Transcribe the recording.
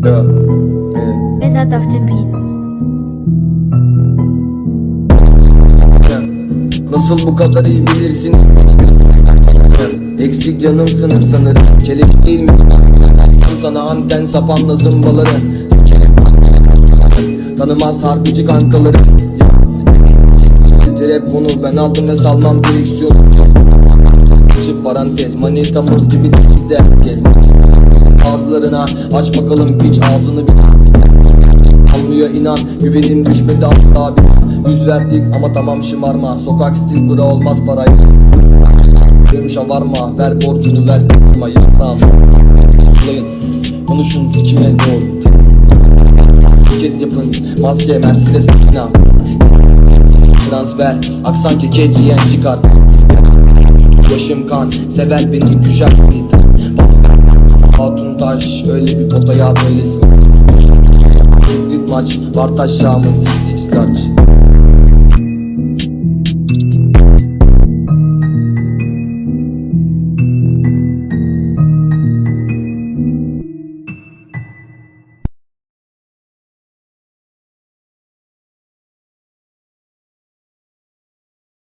Wer hat auf dem Beat? ya. Nasıl bu kadar iyi bilirsin Eksik canımsınız sanırım Kelek değil mi? Sen sana anten sapanla zımbaları Tanımaz harbici kankaları. Trap bunu ben aldım ve salmam direksiyon parantez manitamız gibi de herkes Ağızlarına aç bakalım piç ağzını bir Almıyor inan güvenin düşmedi hatta bir Yüz verdik ama tamam şımarma. Sokak stil bura olmaz parayla Benim şavarma ver borcunu ver Ama Kullayın konuşun sikime doğru Tiket yapın maske Mercedes makina. Transfer aksan ki KGN çıkar. Başım kan sever beni düşer taş öyle bir potaya böylesin Street maç var taşağımız six six large